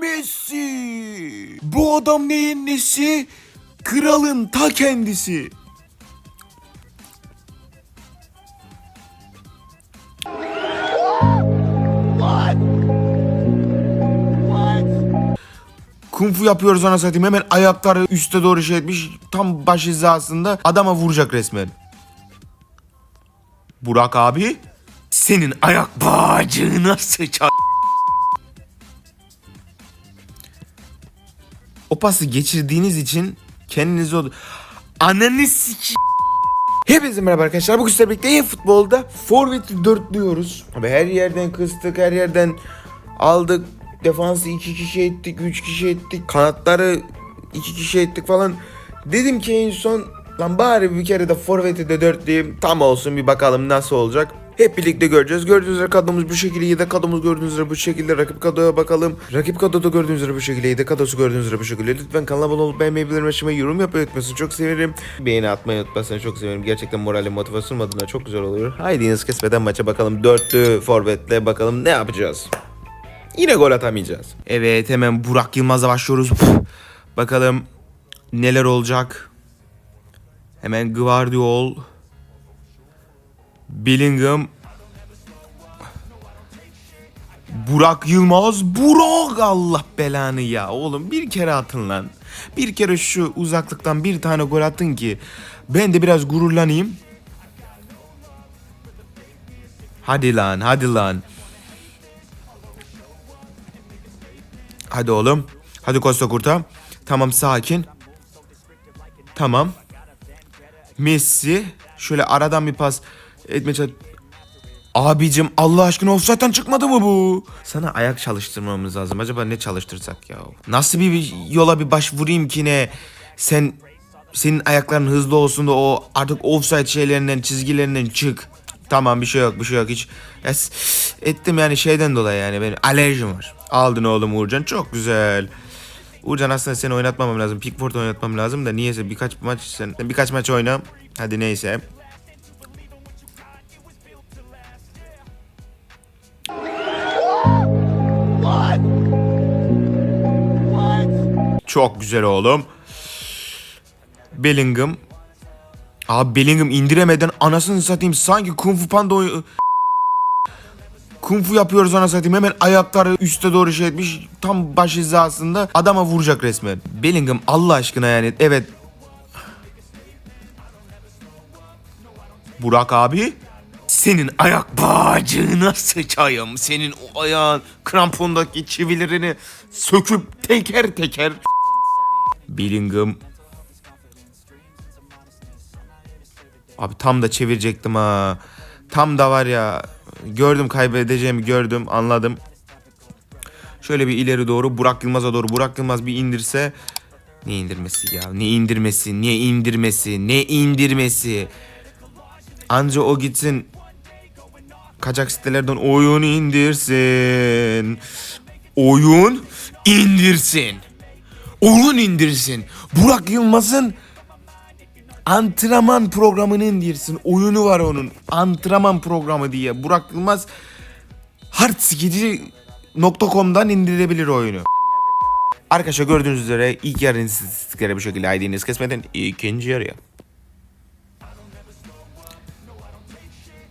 Messi. Bu adam neyin nesi? Kralın ta kendisi. Kung fu yapıyoruz ana satayım. Hemen ayakları üste doğru şey etmiş. Tam baş hizasında adama vuracak resmen. Burak abi. Senin ayak bağcığına sıçar. Pası geçirdiğiniz için kendinizi o... Ananı siki... Hepinize merhaba arkadaşlar. Bugün sizlerle birlikte iyi futbolda forveti dörtlüyoruz. Abi her yerden kıstık, her yerden aldık. Defansı iki kişi ettik, üç kişi ettik. Kanatları iki kişi ettik falan. Dedim ki en son lan bari bir kere de forveti de dörtleyeyim. Tam olsun bir bakalım nasıl olacak. Hep birlikte göreceğiz. Gördüğünüz üzere kadromuz bu şekilde. Yedek kadromuz gördüğünüz üzere bu şekilde. Rakip kadroya bakalım. Rakip kadroda gördüğünüz üzere bu şekilde. Yedek kadrosu gördüğünüz üzere bu şekilde. Lütfen kanala abone olup beğenmeyi bildirim açmayı yorum yapmayı unutmasın. Çok sevinirim. Beğeni atmayı unutmasın. Çok sevinirim. Gerçekten moralim motivasyon adına çok güzel oluyor. Haydi yalnız kesmeden maça bakalım. Dörtlü forvetle bakalım ne yapacağız. Yine gol atamayacağız. Evet hemen Burak Yılmaz'a başlıyoruz. Bakalım neler olacak. Hemen Guardiol. Bellingham. Burak Yılmaz. Burak Allah belanı ya. Oğlum bir kere atın lan. Bir kere şu uzaklıktan bir tane gol attın ki ben de biraz gururlanayım. Hadi lan hadi lan. Hadi oğlum. Hadi Costa Kurta. Tamam sakin. Tamam. Messi. Şöyle aradan bir pas etme çalış- Abicim Allah aşkına offside'den çıkmadı mı bu? Sana ayak çalıştırmamız lazım. Acaba ne çalıştırsak ya? Nasıl bir, yola bir baş vurayım ki ne? Sen senin ayakların hızlı olsun da o artık offside şeylerinden çizgilerinden çık. Tamam bir şey yok bir şey yok hiç. Ya, s- ettim yani şeyden dolayı yani benim alerjim var. Aldın oğlum Uğurcan çok güzel. Uğurcan aslında seni oynatmamam lazım. Pickford oynatmam lazım da niyeyse birkaç maç sen birkaç maç oyna. Hadi neyse. Çok güzel oğlum. Bellingham. Abi Bellingham indiremeden anasını satayım sanki Kung Fu Panda oy- Kung Fu yapıyoruz ana satayım hemen ayakları üste doğru şey etmiş tam baş hizasında adama vuracak resmen. Bellingham Allah aşkına yani evet. Burak abi senin ayak bağcığına sıçayım. Senin o ayağın krampondaki çivilerini söküp teker teker. Bellingham Abi tam da çevirecektim ha. Tam da var ya. Gördüm kaybedeceğimi gördüm anladım. Şöyle bir ileri doğru Burak Yılmaz'a doğru Burak Yılmaz bir indirse. Ne indirmesi ya? Ne indirmesi? Ne indirmesi? Ne indirmesi? Anca o gitsin. Kaçak sitelerden oyun indirsin. Oyun indirsin. Oyun indirsin. Burak Yılmaz'ın antrenman programını indirsin. Oyunu var onun. Antrenman programı diye. Burak Yılmaz hardskici.com'dan indirebilir oyunu. Arkadaşlar gördüğünüz üzere ilk yarının istatistikleri bu şekilde ID'niz kesmeden ikinci yarıya.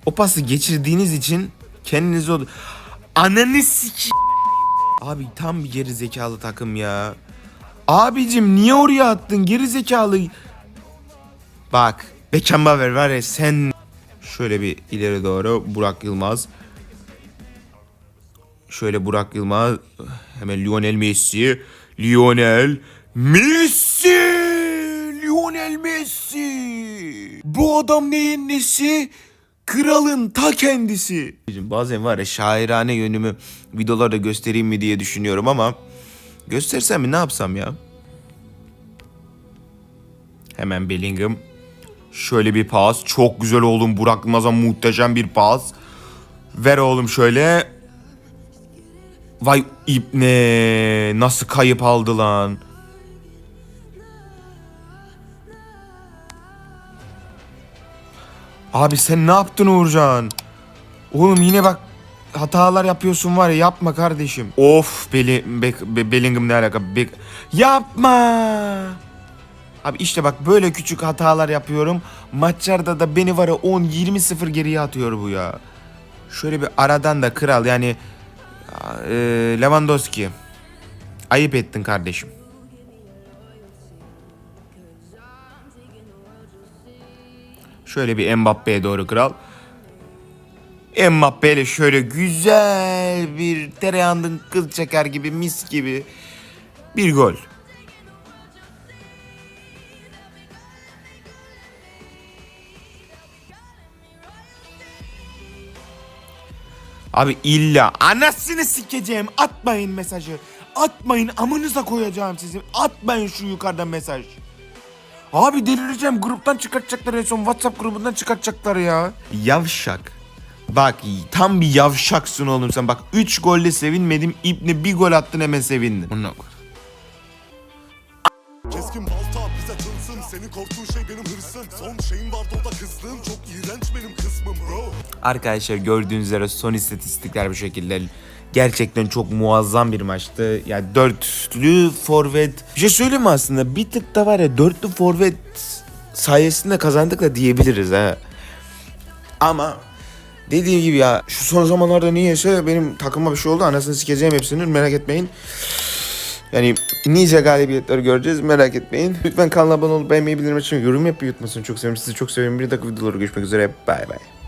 O pası geçirdiğiniz için kendinizi o... Ananı siki... Abi tam bir geri zekalı takım ya. Abicim niye oraya attın geri zekalı? Bak Beckenbauer var ya sen şöyle bir ileri doğru Burak Yılmaz. Şöyle Burak Yılmaz hemen Lionel Messi. Lionel Messi! Lionel Messi! Bu adam neyin nesi? Kralın ta kendisi. Bazen var ya şairane yönümü videolarda göstereyim mi diye düşünüyorum ama göstersem mi ne yapsam ya? Hemen Bellingham. Şöyle bir pas. Çok güzel oğlum. Burak Yılmaz'a muhteşem bir pas. Ver oğlum şöyle. Vay ipne. Nasıl kayıp aldı lan. Abi sen ne yaptın Uğurcan? Oğlum yine bak hatalar yapıyorsun var ya yapma kardeşim. Of Beli, Be, Be- Bellingham ne alaka? Be- yapma. Abi işte bak böyle küçük hatalar yapıyorum. Maçlarda da beni var ya 10-20-0 geriye atıyor bu ya. Şöyle bir aradan da kral yani e, Lewandowski. Ayıp ettin kardeşim. Şöyle bir Mbappe'ye doğru kral. Mbappe ile şöyle güzel bir tereyağından kıl çeker gibi mis gibi bir gol. Abi illa anasını sikeceğim atmayın mesajı. Atmayın amınıza koyacağım sizi. Atmayın şu yukarıdan mesaj. Abi delireceğim gruptan çıkartacaklar en son WhatsApp grubundan çıkartacaklar ya. Yavşak. Bak tam bir yavşaksın oğlum sen. Bak 3 golle sevinmedim. İbni bir gol attın hemen sevindin. Bunu Keskin balta bize tılsım Senin korktuğun şey benim hırsım Son şeyim vardı o da kızlığım Çok iğrenç benim kısmım bro Arkadaşlar gördüğünüz üzere son istatistikler bu şekilde. Gerçekten çok muazzam bir maçtı. Yani dörtlü forvet. Bir şey söyleyeyim mi aslında? Bir tık da var ya dörtlü forvet sayesinde kazandık da diyebiliriz ha. Ama dediğim gibi ya şu son zamanlarda niyeyse benim takıma bir şey oldu. Anasını sikeceğim hepsini merak etmeyin. Yani nice galibiyetler göreceğiz merak etmeyin. Lütfen kanala abone olup beğenmeyi bildirim açın. Yorum yapmayı unutmasın. Çok seviyorum sizi çok seviyorum. Bir dakika videoları görüşmek üzere. Bay bay.